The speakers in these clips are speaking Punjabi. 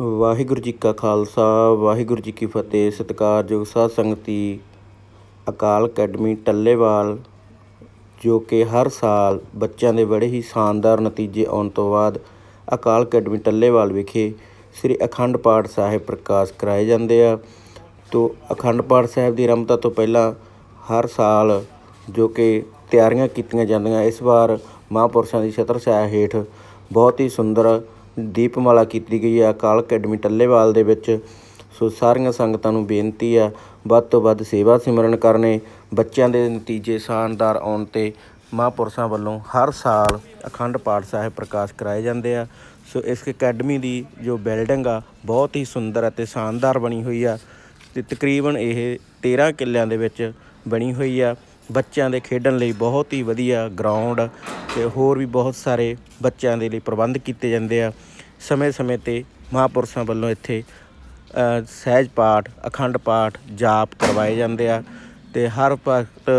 ਵਾਹਿਗੁਰੂ ਜੀ ਕਾ ਖਾਲਸਾ, ਵਾਹਿਗੁਰੂ ਜੀ ਕੀ ਫਤਿਹ, ਸਤਿਕਾਰਯੋਗ ਸਾਧ ਸੰਗਤੀ, ਅਕਾਲ ਅਕੈਡਮੀ ਟੱਲੇਵਾਲ, ਜੋ ਕਿ ਹਰ ਸਾਲ ਬੱਚਿਆਂ ਦੇ ਬੜੇ ਹੀ ਸ਼ਾਨਦਾਰ ਨਤੀਜੇ ਆਉਣ ਤੋਂ ਬਾਅਦ ਅਕਾਲ ਅਕੈਡਮੀ ਟੱਲੇਵਾਲ ਵਿਖੇ ਸ੍ਰੀ ਅਖੰਡ ਪਾਠ ਸਾਹਿਬ ਪ੍ਰਕਾਸ਼ ਕਰਾਏ ਜਾਂਦੇ ਆ। ਤੋ ਅਖੰਡ ਪਾਠ ਸਾਹਿਬ ਦੀ ਆਰੰਭਤਾ ਤੋਂ ਪਹਿਲਾਂ ਹਰ ਸਾਲ ਜੋ ਕਿ ਤਿਆਰੀਆਂ ਕੀਤੀਆਂ ਜਾਂਦੀਆਂ, ਇਸ ਵਾਰ ਮਹਾਂਪੁਰਸ਼ਾਂ ਦੀ ਛਤਰ ਛਾਇਆ ਹੇਠ ਬਹੁਤ ਹੀ ਸੁੰਦਰ ਦੀਪਮਾਲਾ ਕੀਤੀ ਗਈ ਹੈ ਅਕਾਲ ਅਕੈਡਮੀ ਟੱਲੇਵਾਲ ਦੇ ਵਿੱਚ। ਸੋ ਸਾਰੀਆਂ ਸੰਗਤਾਂ ਨੂੰ ਬੇਨਤੀ ਆ, ਵੱਧ ਤੋਂ ਵੱਧ ਸੇਵਾ ਸਿਮਰਨ ਕਰਨੇ, ਬੱਚਿਆਂ ਦੇ ਨਤੀਜੇ ਸ਼ਾਨਦਾਰ ਆਉਣ 'ਤੇ ਮਹਾਂਪੁਰਸ਼ਾਂ ਵੱਲੋਂ ਹਰ ਸਾਲ ਅਖੰਡ ਪਾਠ ਸਾਹਿਬ ਪ੍ਰਕਾਸ਼ ਕਰਾਏ ਜਾਂਦੇ ਆ। ਸੋ ਇਸ ਅਕੈਡਮੀ ਦੀ ਜੋ ਬਿਲਡਿੰਗ ਆ, ਬਹੁਤ ਹੀ ਸੁੰਦਰ ਅਤੇ ਸ਼ਾਨਦਾਰ ਬਣੀ ਹੋਈ ਆ ਤੇ ਤਕਰੀਬਨ ਇਹ 13 ਕਿੱਲਿਆਂ ਦੇ ਵਿੱਚ ਬਣੀ ਹੋਈ ਆ। ਬੱਚਿਆਂ ਦੇ ਖੇਡਣ ਲਈ ਬਹੁਤ ਹੀ ਵਧੀਆ ਗਰਾਊਂਡ ਤੇ ਹੋਰ ਵੀ ਬਹੁਤ ਸਾਰੇ ਬੱਚਿਆਂ ਦੇ ਲਈ ਪ੍ਰਬੰਧ ਕੀਤੇ ਜਾਂਦੇ ਆ। ਸਮੇਂ-ਸਮੇਂ ਤੇ ਮਹਾਂਪੁਰਸ਼ਾਂ ਵੱਲੋਂ ਇੱਥੇ ਸਹਿਜ ਪਾਠ, ਅਖੰਡ ਪਾਠ, ਜਾਪ ਕਰਵਾਏ ਜਾਂਦੇ ਆ ਤੇ ਹਰ ਵਕਤ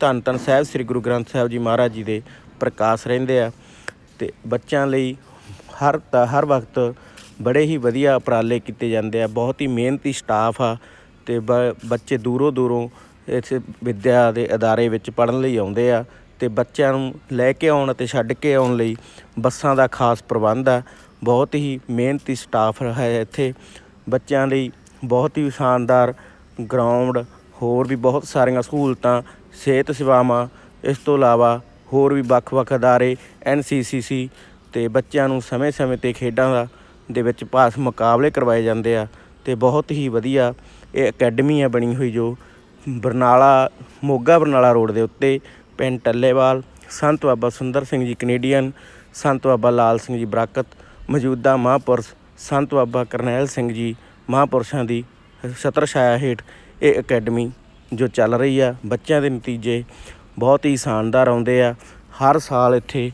ਧੰਨ ਧੰਨ ਸਾਹਿਬ, ਸ੍ਰੀ ਗੁਰੂ ਗ੍ਰੰਥ ਸਾਹਿਬ ਜੀ ਮਹਾਰਾਜ ਜੀ ਦੇ ਪ੍ਰਕਾਸ਼ ਰਹਿੰਦੇ ਆ ਤੇ ਬੱਚਿਆਂ ਲਈ ਹਰ ਤ- ਹਰ ਵਕਤ ਬੜੇ ਹੀ ਵਧੀਆ ਉਪਰਾਲੇ ਕੀਤੇ ਜਾਂਦੇ ਆ, ਬਹੁਤ ਹੀ ਮਿਹਨਤੀ ਸਟਾਫ ਆ ਤੇ ਬ- ਬੱਚੇ ਦੂਰੋਂ ਦੂਰੋਂ ਇਸ ਵਿੱਦਿਆ ਦੇ ਅਦਾਰੇ ਵਿੱਚ ਪੜ੍ਹਨ ਲਈ ਆਉਂਦੇ ਆ ਤੇ ਬੱਚਿਆਂ ਨੂੰ ਲੈ ਕੇ ਆਉਣ ਅਤੇ ਛੱਡ ਕੇ ਆਉਣ ਲਈ ਬੱਸਾਂ ਦਾ ਖਾਸ ਪ੍ਰਬੰਧ ਆ ਬਹੁਤ ਹੀ ਮਿਹਨਤੀ ਸਟਾਫ ਹੈ ਇੱਥੇ। ਬੱਚਿਆਂ ਲਈ ਬਹੁਤ ਹੀ ਸ਼ਾਨਦਾਰ ਗਰਾਊਂਡ ਹੋਰ ਵੀ ਬਹੁਤ ਸਾਰੀਆਂ ਸਹੂਲਤਾਂ, ਸਿਹਤ ਸੇਵਾਵਾਂ, ਇਸ ਤੋਂ ਇਲਾਵਾ ਹੋਰ ਵੀ ਵੱਖ-ਵੱਖ ਅਦਾਰੇ ਐਨਸੀਸੀਸੀ ਤੇ ਬੱਚਿਆਂ ਨੂੰ ਸਮੇਂ-ਸਮੇਂ ਤੇ ਖੇਡਾਂ ਦਾ, ਦੇ ਵਿੱਚ ਪਾਸ ਮੁਕਾਬਲੇ ਕਰਵਾਏ ਜਾਂਦੇ ਆ ਤੇ ਬਹੁਤ ਹੀ ਵਧੀਆ ਇਹ ਅਕੈਡਮੀ ਆ ਬਣੀ ਹੋਈ ਜੋ ਬਰਨਾਲਾ, ਮੋਗਾ ਬਰਨਾਲਾ ਰੋਡ ਦੇ ਉੱਤੇ, ਪਿੰਡ ਟੱਲੇਵਾਲ, ਸੰਤ ਬਾਬਾ ਸੁੰਦਰ ਸਿੰਘ ਜੀ ਕੈਨੇਡੀਅਨ ਸੰਤ ਬਾਬਾ ਲਾਲ ਸਿੰਘ ਜੀ ਬਰਾਕਤ ਮੌਜੂਦਾ ਮਹਾਂਪੁਰਸ਼ ਸੰਤ ਬਾਬਾ ਕਰਨੈਲ ਸਿੰਘ ਜੀ ਮਹਾਂਪੁਰਸ਼ਾਂ ਦੀ ਛਤਰ ਛਾਇਆ ਹੇਠ ਇਹ ਅਕੈਡਮੀ ਜੋ ਚੱਲ ਰਹੀ ਆ, ਬੱਚਿਆਂ ਦੇ ਨਤੀਜੇ ਬਹੁਤ ਹੀ ਸ਼ਾਨਦਾਰ ਆਉਂਦੇ ਆ। ਹਰ ਸਾਲ ਇੱਥੇ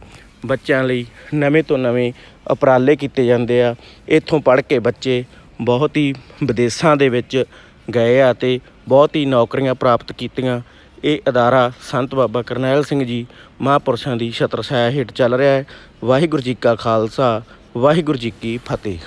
ਬੱਚਿਆਂ ਲਈ ਨਵੇਂ ਤੋਂ ਨਵੇਂ ਉਪਰਾਲੇ ਕੀਤੇ ਜਾਂਦੇ ਆ। ਇੱਥੋਂ ਪੜ੍ਹ ਕੇ ਬੱਚੇ ਬਹੁਤ ਹੀ ਵਿਦੇਸ਼ਾਂ ਦੇ ਵਿੱਚ ਗਏ ਆ ਤੇ ਬਹੁਤ ਹੀ ਨੌਕਰੀਆਂ ਪ੍ਰਾਪਤ ਕੀਤੀਆਂ। ਇਹ ਅਦਾਰਾ ਸੰਤ ਬਾਬਾ ਕਰਨੈਲ ਸਿੰਘ ਜੀ ਮਹਾਂਪੁਰਸ਼ਾਂ ਦੀ ਛਤਰ ਛਾਇਆ ਹੇਠ ਚੱਲ ਰਿਹਾ ਹੈ। ਵਾਹਿਗੁਰੂ ਜੀ ਕਾ ਖਾਲਸਾ ਵਾਹਿਗੁਰੂ ਜੀ ਕੀ ਫਤਿਹ।